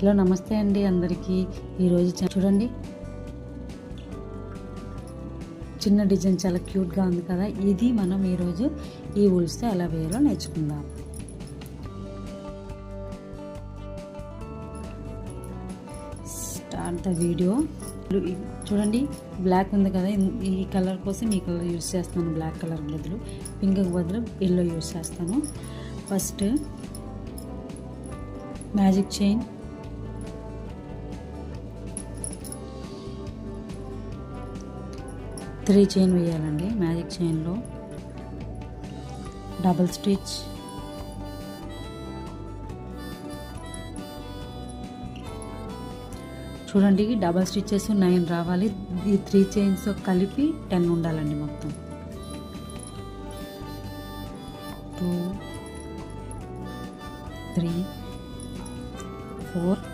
Hello నమస్తే అండి అందరికీ. ఈరోజు చూడండి. చిన్న డిజైన్ చాలా క్యూట్గా ఉంది కదా. ఇది మనం ఈరోజు ఈ ఉల్స్తో ఎలా వేయాలో నేర్చుకుందాం. Start the video. చూడండి బ్లాక్ ఉంది కదా. ఈ కలర్ కోసం ఈ కలర్ యూస్ చేస్తాను. బ్లాక్ కలర్ బదులు పింక్ బదులు ఎల్లో యూస్ చేస్తాను. First magic chain. Three chain వేయాలండి మ్యాజిక్ చైన్లో. Double stitch. చూడండి డబల్ స్టిచెస్ నైన్ రావాలి. ఈ త్రీ చైన్స్ కలిపి టెన్ ఉండాలండి మొత్తం. Two three four.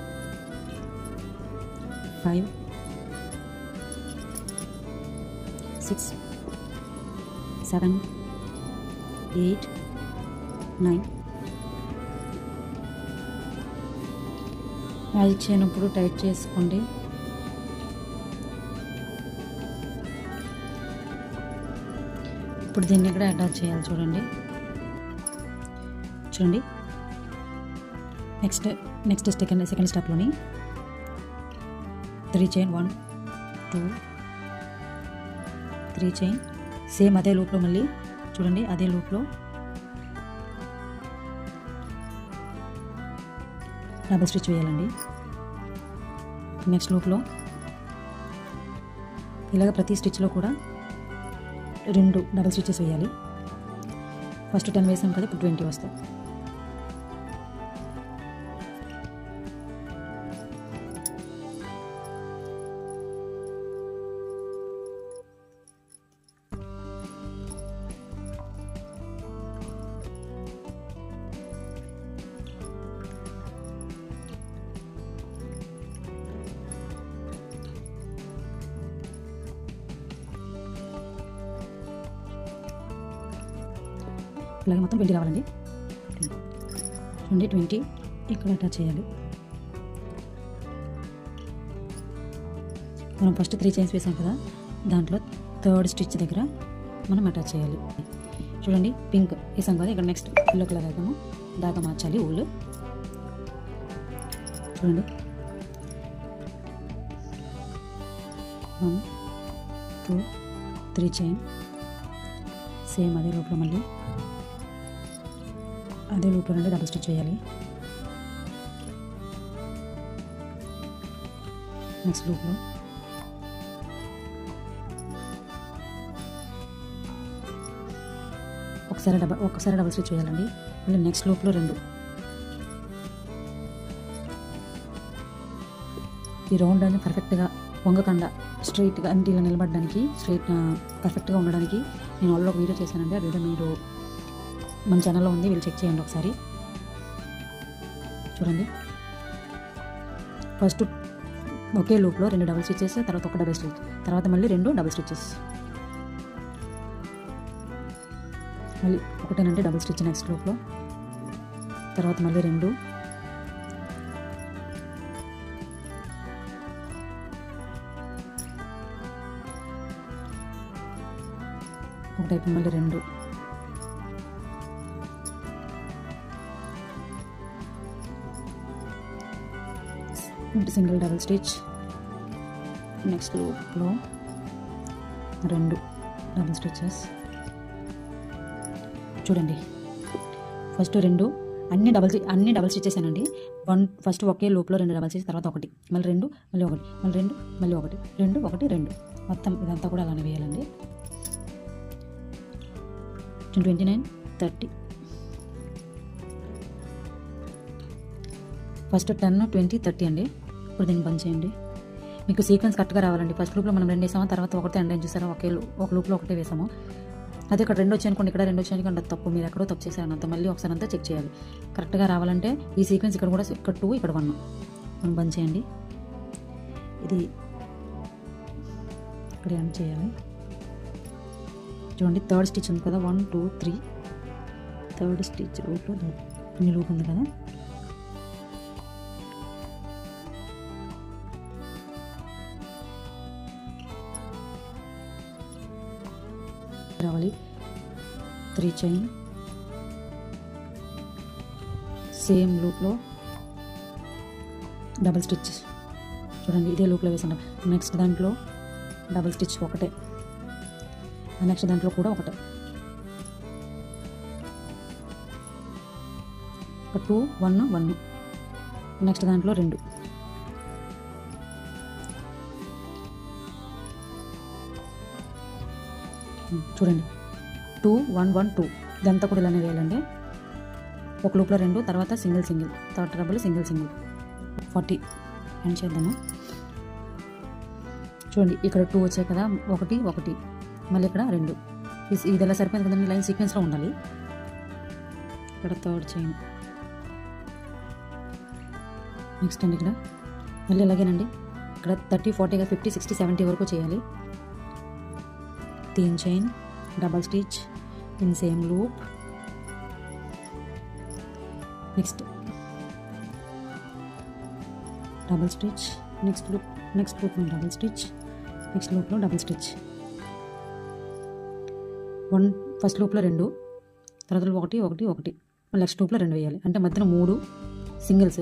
మ్యాజిక్ చేయనప్పుడు టైట్ చేసుకోండి. ఇప్పుడు దీన్ని కూడా అటాచ్ చేయాలి చూడండి. చూడండి. Next next second second స్టెప్లోని three chain one two three chain same అదే లూప్లో మళ్ళీ చూడండి అదే లూప్లో డబుల్ స్టిచ్ వేయాలండి. నెక్స్ట్ లూప్లో ఇలాగ ప్రతి స్టిచ్లో కూడా రెండు డబల్ స్టిచెస్ వేయాలి. ఫస్ట్ టెన్ వేసాం కదా ఇప్పుడు ట్వంటీ వస్తాయి. ఇలాగ మొత్తం ట్వంటీ రావాలండి చూడండి ట్వంటీ ఇక్కడ అటాచ్ చేయాలి. మనం ఫస్ట్ త్రీ చైన్స్ వేసాం కదా దాంట్లో థర్డ్ స్టిచ్ దగ్గర మనం అటాచ్ చేయాలి. చూడండి పింక్ వేసాం కదా ఇక్కడ నెక్స్ట్ ఎల్లో కలర్ వేద్దాము. దాకా మార్చాలి ఊళ్ళు చూడండి. One two three chain. Same అదే లోపల మళ్ళీ. అదే లూప్లో నుండి డబుల్ స్టిచ్ చేయాలి నెక్స్ట్ లూప్లో ఒకసారి డబల్ ఒకసారి డబుల్ స్టిచ్ చేయాలండి. మళ్ళీ నెక్స్ట్ లూప్లో రెండు. ఈ రౌండ్ అనేది పర్ఫెక్ట్గా వంగకుండా స్ట్రైట్గా అంటే ఇలా నిలబడడానికి స్ట్రైట్ పర్ఫెక్ట్గా ఉండడానికి నేను ఆల్రెడీ ఒక వీడియో చేశానండి. ఆ వీడియో మీరు మన ఛానల్లో ఉంది వీళ్ళు చెక్ చేయండి ఒకసారి. చూడండి. ఫస్ట్ ఒకే లూప్లో రెండు డబుల్ స్టిచ్చెస్ తర్వాత ఒక డబుల్ స్టిచ్ తర్వాత మళ్ళీ రెండు డబుల్ స్టిచ్చెస్ మళ్ళీ ఒకటేనంటే డబుల్ స్టిచ్ నెక్స్ట్ లూప్లో తర్వాత మళ్ళీ రెండు. ఒకటైపు మళ్ళీ రెండు. Single double stitch. నెక్స్ట్ లూప్లో రెండు డబుల్ స్టిచెస్ చూడండి. ఫస్ట్ రెండు అన్ని డబల్ అన్ని డబల్ స్టిచెస్ అండి వన్ ఫస్ట్ ఒకే లూప్లో రెండు డబల్ స్టిచ్ తర్వాత ఒకటి. మళ్ళీ రెండు మళ్ళీ ఒకటి. మళ్ళీ రెండు మళ్ళీ ఒకటి. రెండు ఒకటి రెండు. మొత్తం ఇదంతా కూడా అలానే వేయాలండి. Twenty nine thirty. First ten twenty thirty అండి. ఇప్పుడు దీన్ని బంద్ చేయండి. మీకు సీక్వెన్స్ కరెక్ట్గా రావాలండి. ఫస్ట్ లూప్లో మనం రెండు వేసాము తర్వాత ఒకటి ఎండ్ చూసారా? ఒకే ఒక లూప్లో ఒకటే వేసాము? అదే ఇక్కడ రెండు వచ్చాయి అనుకోండి ఇక్కడ రెండు వచ్చాయి అనుకోండి తప్పు. మీరు ఎక్కడో తప్పు చేశారు అంత మళ్ళీ ఒకసారి అంతా చెక్ చేయాలి. కరెక్ట్గా రావాలంటే ఈ సీక్వెన్స్ ఇక్కడ కూడా ఇక్కడ టూ ఇక్కడ వన్ మనం బంద్ చేయండి. ఇది ఇక్కడ ఎండ్ చేయాలి. చూడండి థర్డ్ స్టిచ్ ఉంది కదా. One two three third stitch రూట్లో ఇన్ని లూప్ ఉంది కదా? రావాలి. త్రీ చైన్ సేమ్ లూప్లో డబుల్ స్టిచ్ చూడండి ఇదే లూప్లో వేసాను. నెక్స్ట్ దాంట్లో డబుల్ స్టిచ్ ఒకటే. నెక్స్ట్ దాంట్లో కూడా ఒకటే. ఒక టూ వన్ వన్ నెక్స్ట్ దాంట్లో రెండు. చూడండి. Two one one two. ఇదంతా కూడా ఇలానే వేయాలండి. ఒక లూప్లో రెండు తర్వాత single single. Third treble single single. Forty. End చేద్దాము. చూడండి ఇక్కడ టూ వచ్చాయి కదా. ఒకటి ఒకటి. మళ్ళీ ఇక్కడ రెండు. ఇది- ఇది ఎలా సరిపోయింది కదండి? లైన్ సీక్వెన్స్లో ఉండాలి. ఇక్కడ థర్డ్ చైన్. నెక్స్ట్ అండి ఇక్కడ. మళ్ళీ అలాగేనండి ఇక్కడ థర్టీ ఫార్టీగా ఫిఫ్టీ సిక్స్టీ సెవెంటీ వరకు చేయాలి. తీన్ chain double stitch in same loop next double stitch next loop next లూప్లో డబల్ స్టిచ్ నెక్స్ట్ లూప్లో డబల్ స్టిచ్ వన్ ఫస్ట్ లూప్లో రెండు తర్వాత ఒకటి ఒకటి ఒకటి. నెక్స్ట్ లూప్లో రెండు వేయాలి. అంటే మధ్యన మూడు సింగిల్స్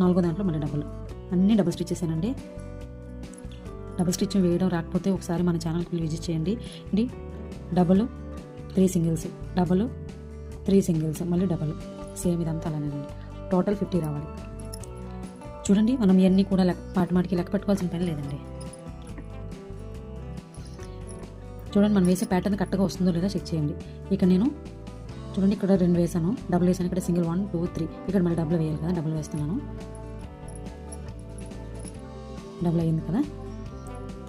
నాలుగో దాంట్లో మళ్ళీ డబుల్ అన్నీ డబుల్ స్టిచ్ చేశానండి డబుల్ స్టిచ్ వేయడం రాకపోతే ఒకసారి మన ఛానల్కి విజిట్ చేయండి. ఇది double three singles double three singles మళ్ళీ డబుల్. సేమ్ ఇదంతా అలానేనండి టోటల్ ఫిఫ్టీ రావాలి. చూడండి మనం ఇవన్నీ కూడా లెక్క మాటి మాటికి లెక్క పెట్టుకోవాల్సిన పని లేదండి. చూడండి మనం వేసే ప్యాటర్న్ కరెక్ట్గా వస్తుందో లేదో చెక్ చేయండి. ఇక నేను చూడండి ఇక్కడ రెండు వేసాను. డబుల్ వేసాను ఇక్కడ సింగిల్ వన్ టూ త్రీ ఇక్కడ మళ్ళీ డబుల్ వేయాలి కదా డబుల్ వేస్తున్నాను. డబుల్ అయ్యింది కదా?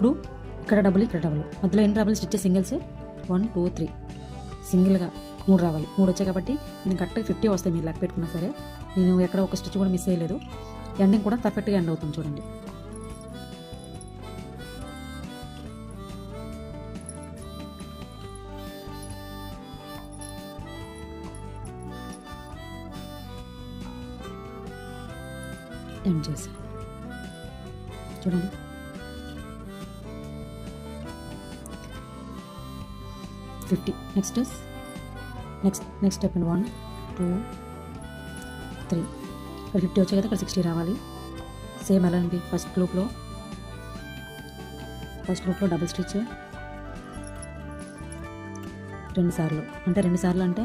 ఇప్పుడు ఇక్కడ డబుల్ ఇక్కడ డబుల్ మధ్యలో ఎన్ని double stitches singles? One two three సింగిల్గా మూడు రావాలి. మూడు వచ్చాయి కాబట్టి నేను కరెక్ట్గా ఫిఫ్టీ వస్తాయి మీరు లెక్క పెట్టుకున్నా సరే. నేను ఎక్కడ ఒక స్టిచ్ కూడా మిస్ అయ్యలేదు ఎండింగ్ కూడా పర్ఫెక్ట్గా ఎండ్ అవుతుంది చూడండి. ఎండ్ చేసి చూడండి. నెక్స్ట్ నెక్స్ట్ నెక్స్ట్ స్టెప్ అండి వన్ టూ త్రీ ఇక్కడ ఫిఫ్టీ వచ్చాయి కదా ఇక్కడ సిక్స్టీ రావాలి. సేమ్ ఎలా అండి ఫస్ట్ లూప్లో ఫస్ట్ లూప్లో డబుల్ స్టిచ్ రెండు సార్లు. అంటే రెండు సార్లు అంటే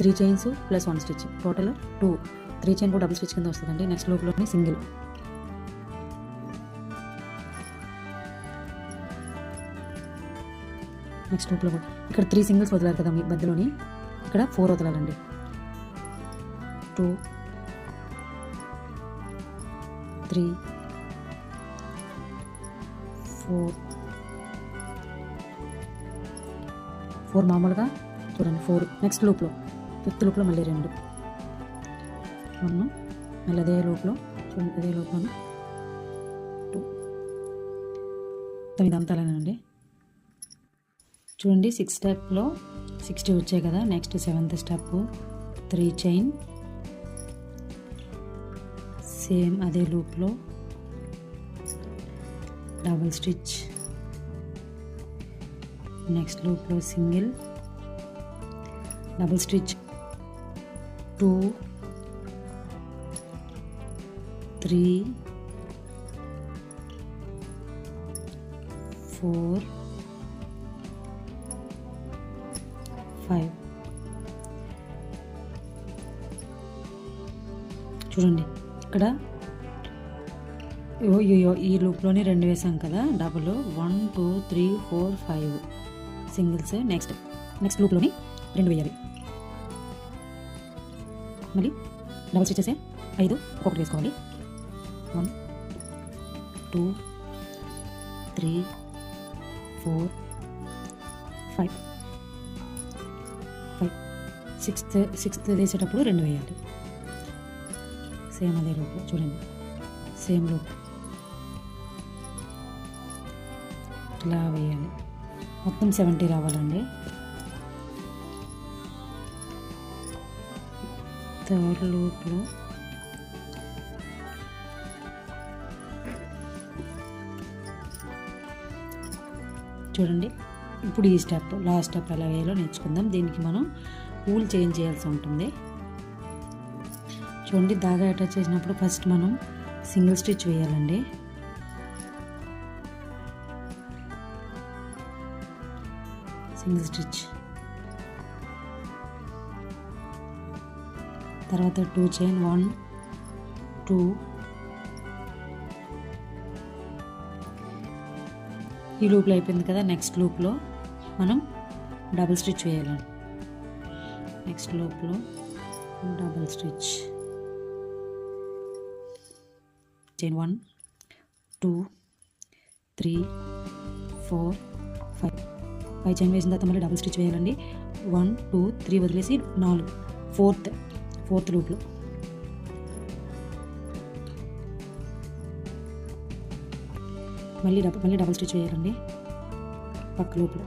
three chains plus one stitch total two three chain కూడా డబుల్ స్టిచ్ కింద వస్తుందండి. నెక్స్ట్ లూప్లోని సింగిల్ నెక్స్ట్ లూప్లో కూడా. ఇక్కడ త్రీ సింగిల్స్ వదిలారు కదా మీ మధ్యలోని. ఇక్కడ ఫోర్ వదలాలండి టూ త్రీ ఫోర్ ఫోర్ మామూలుగా చూడండి ఫోర్ నెక్స్ట్ లూప్లో ఫిఫ్త్ లూప్లో మళ్ళీ రెండు. వన్ మళ్ళీ అదే లూప్లో చూడండి అదే లూప్లో టూ తొమ్మిది అంతాలేనండి చూడండి సిక్స్ స్టెప్లో సిక్స్టీ వచ్చాయి కదా. Next seventh step three chain same అదే లూప్లో డబుల్ స్టిచ్ నెక్స్ట్ లూప్లో single double stitch two three four five చూడండి ఇక్కడ ఈ లూప్లోనే రెండు వేసాం కదా double one two three four five singles next next లూప్లోని రెండు వేయాలి. మళ్ళీ డబుల్ స్టిచెస్ ఐదు ఒకటి వేసుకోవాలి. One two three four five sixth sixth వేసేటప్పుడు రెండు వేయాలి. సేమ్ అదే లోపు చూడండి. సేమ్ లోపు. ఇలా వేయాలి. మొత్తం సెవెంటీ రావాలండి. థర్డ్ లూప్లో చూడండి. ఇప్పుడు ఈ స్టెప్ లాస్ట్ స్టెప్ ఎలా వేయాలో నేర్చుకుందాం. దీనికి మనం కూల్ చేంజ్ చేయాల్సి ఉంటుంది. చూడండి దాగా అటాచ్ చేసినప్పుడు ఫస్ట్ మనం సింగిల్ స్టిచ్ వేయాలండి. Single stitch. తర్వాత టూ చైన్ వన్ టూ. ఈ లూప్లో అయిపోయింది కదా నెక్స్ట్ లూప్లో మనం డబుల్ స్టిచ్ వేయాలండి. నెక్స్ట్ లూప్లో double stitch. Chain one two three four five five chain వేసిన తర్వాత మళ్ళీ డబుల్ స్టిచ్ వేయాలండి. వన్ టూ త్రీ వదిలేసి నాలుగు. ఫోర్త్ ఫోర్త్ లూప్లో మళ్ళీ డబుల్ మళ్ళీ డబుల్ స్టిచ్ వేయాలండి. పక్క లూప్లో.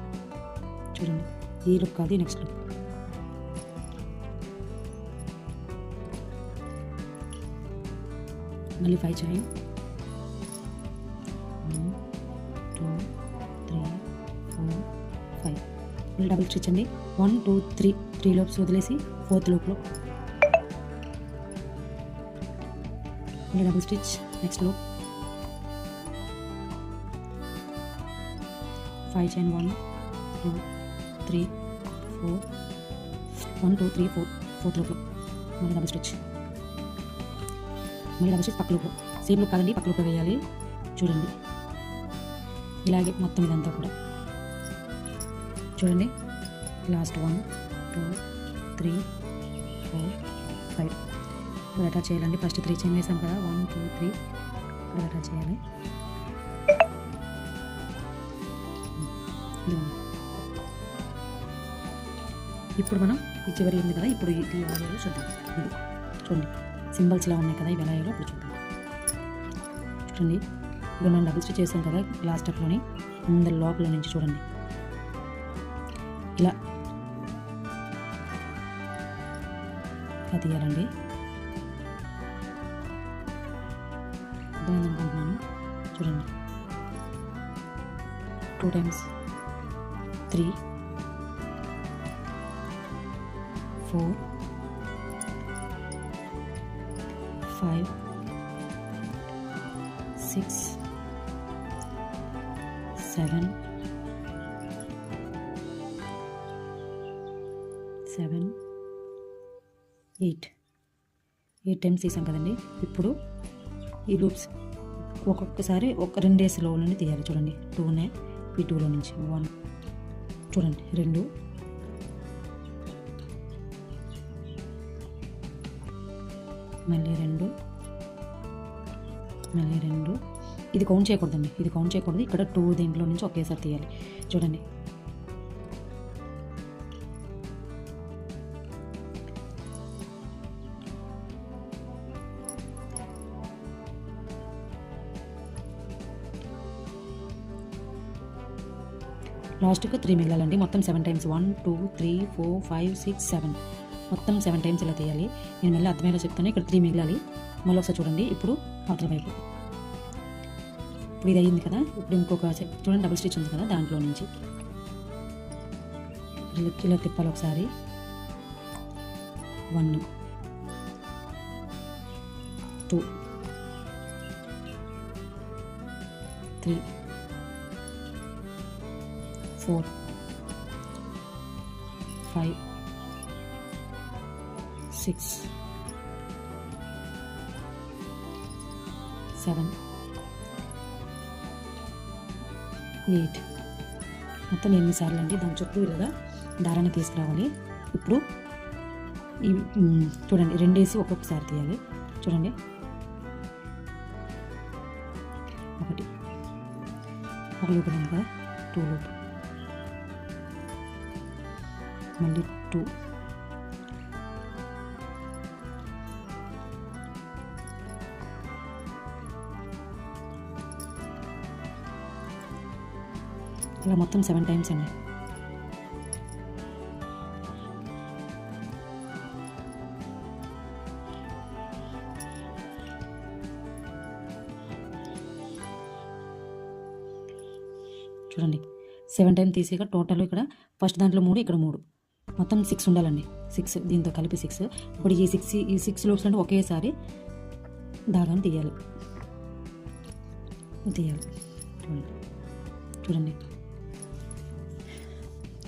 చూడండి. ఈ లుక్ కాదు నెక్స్ట్ లుక్ మళ్ళీ ఫైవ్ చేయి. One two three four five మళ్ళీ డబుల్ స్టిచ్ అండి one two three three loops వదిలేసి ఫోర్త్ లోప్లో మళ్ళీ double stitch next loop five chain one two three four one two three four fourth లోపల మళ్ళీ double stitch మళ్ళీ double stitch పక్క లోపల సేమ్ లుక్ కాదండి పక్క వేయాలి. చూడండి. ఇలాగే మొత్తం ఇదంతా కూడా. చూడండి. Last one two three four five ఇప్పుడు అటాచ్ చేయాలండి. ఫస్ట్ త్రీ చైన్ వేసాం కదా. వన్ టూ త్రీ ఇప్పుడు అటాచ్ చేయాలి. ఇప్పుడు మనం ఈ చివరి ఉంది కదా. ఇప్పుడు ఇది ఎలా చూద్దాం. ఇది చూడండి. సింబల్స్ ఇలా ఉన్నాయి కదా ఇవి ఎలా వేయాలో ఇప్పుడు చూద్దాం. చూడండి ఇప్పుడు మనం డబుల్ స్టిచ్ చేసాం కదా లాస్ట్ స్టెప్లోని అందరి లోపల నుంచి చూడండి. ఇలా. ఇలా తీయాలండి. అర్థమైంది అనుకుంటున్నాను చూడండి. Two times. Three. Four. Five six seven seven eight eight times తీసాం కదండి. ఇప్పుడు ఈ లూప్స్ ఒక్కొక్కసారి ఒక రెండేసిలో నుండి తీయాలి. చూడండి. టూనే ఈ టూలో నుంచి వన్ చూడండి. రెండు మళ్ళీ రెండు. మళ్ళీ రెండు. ఇది కౌంట్ చేయకూడదండి. ఇది కౌంట్ చేయకూడదు. ఇక్కడ టూ దీంట్లో నుంచి ఒకేసారి తీయాలి. చూడండి. లాస్ట్కి త్రీ మిగిలాలండి. మొత్తం seven times one two three four five six seven మొత్తం సెవెన్ టైమ్స్ ఇలా తీయాలి. నేను మళ్ళీ అర్థమయ్యేలా చెప్తాను. ఇక్కడ త్రీ మిగిలాలి. మళ్ళీ ఒకసారి చూడండి. ఇప్పుడు అవతల వైపు. ఇప్పుడు ఇది అయ్యింది కదా? ఇప్పుడు ఇంకొక చూడండి డబుల్ స్టిచ్ ఉంది కదా దాంట్లో నుంచి. ఇలా తిప్పాలి ఒకసారి. One two three four five six seven eight మొత్తం ఎన్నిసార్లు సార్లు అండి. దాని చుట్టూ ఇలాగా దారాన్ని తీసుకురావాలి. ఇప్పుడు ఈ చూడండి రెండేసి ఒక్కొక్కసారి తీయాలి. చూడండి. ఒకటి. ఒక లూప్ కదా టూ లూప్ మళ్ళీ టూ. ఇలా మొత్తం సెవెన్ టైమ్స్ అండి. చూడండి సెవెన్ టైం తీసాక టోటల్ ఇక్కడ ఫస్ట్ దాంట్లో మూడు ఇక్కడ మూడు. మొత్తం సిక్స్ ఉండాలండి. సిక్స్ దీంతో కలిపి సిక్స్ ఇప్పుడు ఈ సిక్స్ ఈ సిక్స్ లూప్స్ అంటే ఒకేసారి దారాన్ని తీయాలి. తీయాలి. చూడండి. చూడండి.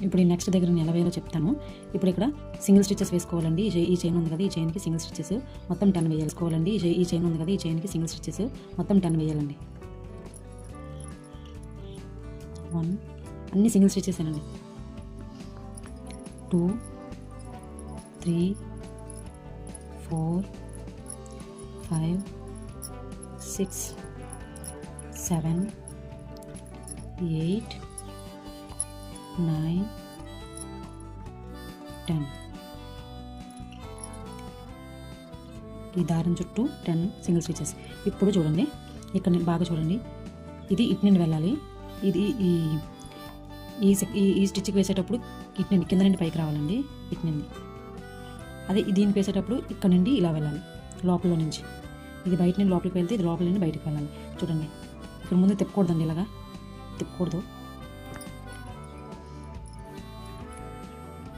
ఇప్పుడు ఈ నెక్స్ట్ దగ్గర నేను ఎలా వేయాలో చెప్తాను. ఇప్పుడు ఇక్కడ సింగిల్ స్టిచెస్ వేసుకోవాలండి. ఈ ఈ చైన్ ఉంది కదా ఈ చైన్కి సింగిల్ స్టిచెస్ మొత్తం టెన్ వేయాలి ఈ ఈ చైన్ ఉంది కదా ఈ చైన్కి సింగిల్ స్టిచెస్ మొత్తం టెన్ వేయాలండి. వన్ అన్ని సింగిల్ స్టిచెస్ అండి two three four five six seven eight nine ten ఈ దారం చుట్టూ టెన్ సింగిల్ స్టిచెస్ ఇప్పుడు చూడండి. ఇక్కడ బాగా చూడండి. ఇది ఇటు నుండి వెళ్ళాలి. ఇది ఈ ఈ ఈ స్టిచ్కి వేసేటప్పుడు ఇటు నుండి కింద నుండి పైకి రావాలండి. ఇటు నుండి. అదే దీనికి వేసేటప్పుడు ఇక్కడ నుండి ఇలా వెళ్ళాలి. లోపల నుంచి. ఇది బయట నుండి లోపలికి వెళ్తే ఇది లోపల నుండి బయటకు వెళ్ళాలి. చూడండి. ఇక్కడ ముందు తిప్పకూడదండి ఇలాగా. తిప్పకూడదు.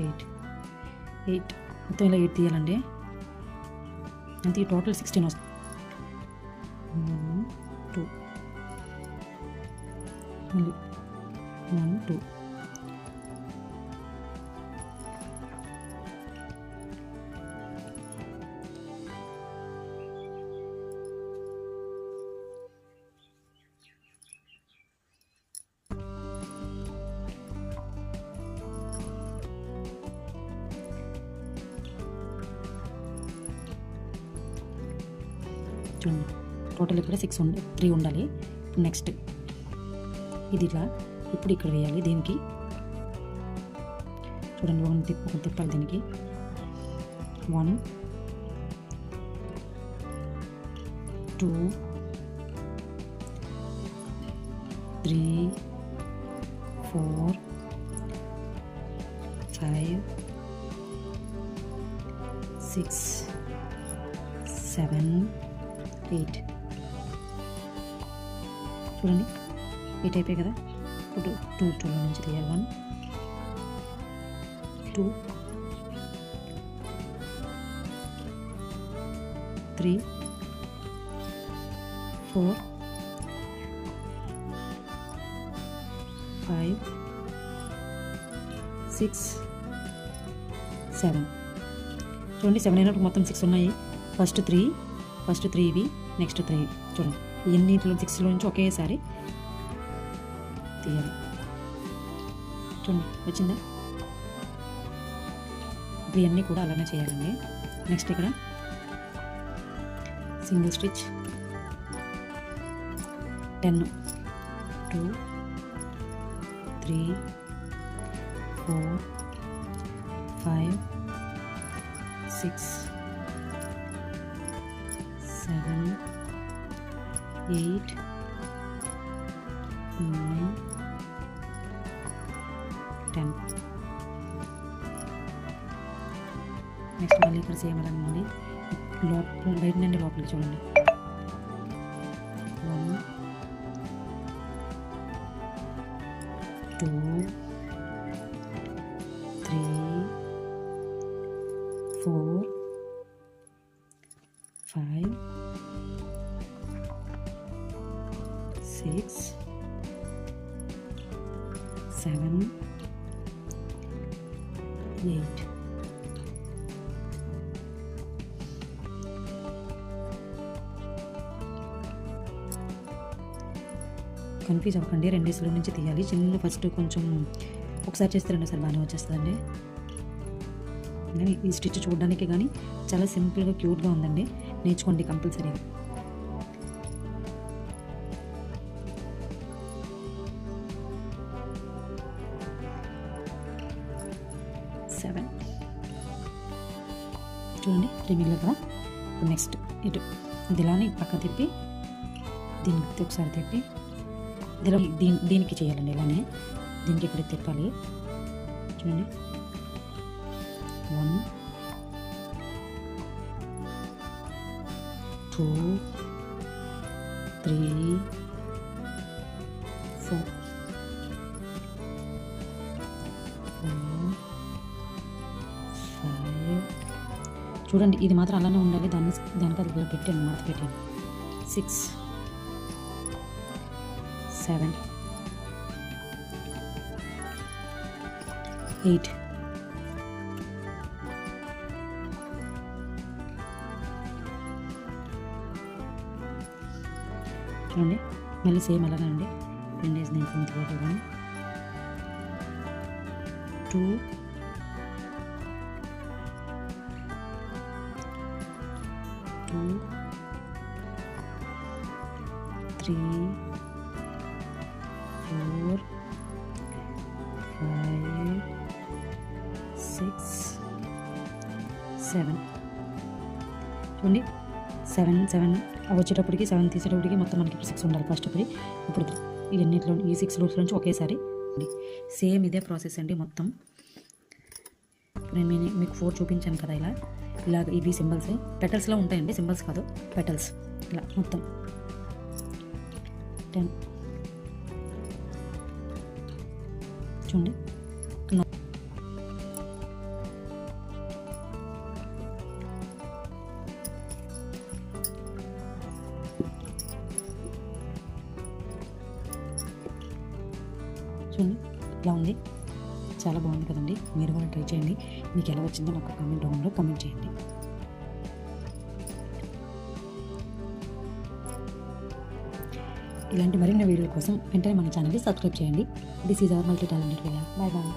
Eight. Eight. మొత్తం ఇలా ఎయిట్ తీయాలండి. అంతే ఈ టోటల్ సిక్స్టీన్ వస్తుంది. One two. మళ్ళీ. One two. టోటల్ ఇక్కడ సిక్స్ ఉండి త్రీ ఉండాలి నెక్స్ట్ ఇది ఇట్లా ఇప్పుడు ఇక్కడ వేయాలి దీనికి చూడండి ఒక తిప్ప ఒక తిప్పాలి దీనికి one two three four five six seven eight చూడండి ఎయిట్ అయిపోయాయి కదా? ఇప్పుడు టూ టూ నుంచి తీయాలి. One two three four five six seven చూడండి సెవెన్ అయినప్పుడు మొత్తం సిక్స్ ఉన్నాయి. ఫస్ట్ త్రీ ఫస్ట్ త్రీ ఇవి నెక్స్ట్ త్రీ చూడండి. ఎన్నింటిలో సిక్స్లో నుంచి ఒకేసారి తీయాలి. చూడండి వచ్చిందా? ఇప్పుడు ఇవన్నీ కూడా అలానే చేయాలండి. నెక్స్ట్ ఇక్కడ single stitch ten. Two three four five six seven eight nine ten next మళ్ళీ ఇక్కడ సేమ్ అలాగే లోపల బయట నుండి లోపలికి చూడండి. ఎయిట్ కన్ఫ్యూజ్ అవ్వకండి రెండేసులో నుంచి తీయాలి. చిన్న ఫస్ట్ కొంచెం ఒకసారి చేస్తే రెండోసారి బాగానే వచ్చేస్తుందండి. ఈ స్టిచ్ చూడడానికి కానీ చాలా సింపుల్గా క్యూట్గా ఉందండి. నేర్చుకోండి కంపల్సరీగా. చూడండి త్రీ మిగిలిన కదా ఇప్పుడు నెక్స్ట్ ఇటు ఇది ఇలానే పక్క తిప్పి దీనికి ఒకసారి తిప్పి దీని దీని దీనికి చేయాలండి ఇలానే దీనికి ఇక్కడ తిప్పాలి చూడండి one two three four four చూడండి ఇది మాత్రం అలానే ఉండాలి. దాన్ని దానికి అది కూడా పెట్టాను మడత పెట్టాను. సిక్స్ సెవెన్ ఎయిట్ చూడండి మళ్ళీ సేమ్ అలాగే అండి రెండు వేసి నేను one two two three four five six seven చూడండి సెవెన్ సెవెన్ వచ్చేటప్పటికి సెవెన్ తీసేటప్పటికి మొత్తం మనకి ఇప్పుడు సిక్స్ ఉండాలి ఫస్ట్ ఇప్పుడు ఇప్పుడు ఇవన్నిట్లో ఈ సిక్స్ రూట్స్ నుంచి ఒకేసారి సేమ్ ఇదే ప్రాసెస్ అండి మొత్తం. ఇప్పుడు నేను మీ- మీకు ఫోర్ చూపించాను కదా ఇలా. ఇలా ఇవి సింబల్స్. పెటల్స్లో ఉంటాయండి సింబల్స్ కాదు పెటల్స్. ఇలా మొత్తం. టెన్. చూడండి. చూడండి ఇలా ఉంది. చాలా బాగుంది కదండి. మీరు కూడా ట్రై చేయండి. మీకు ఎలా వచ్చిందో నాకు కామెంట్ రూమ్లో కామెంట్ చేయండి. ఇలాంటి మరిన్ని వీడియోల కోసం వెంటనే మన ఛానల్ని సబ్స్క్రైబ్ చేయండి. This is our multi talented boy boy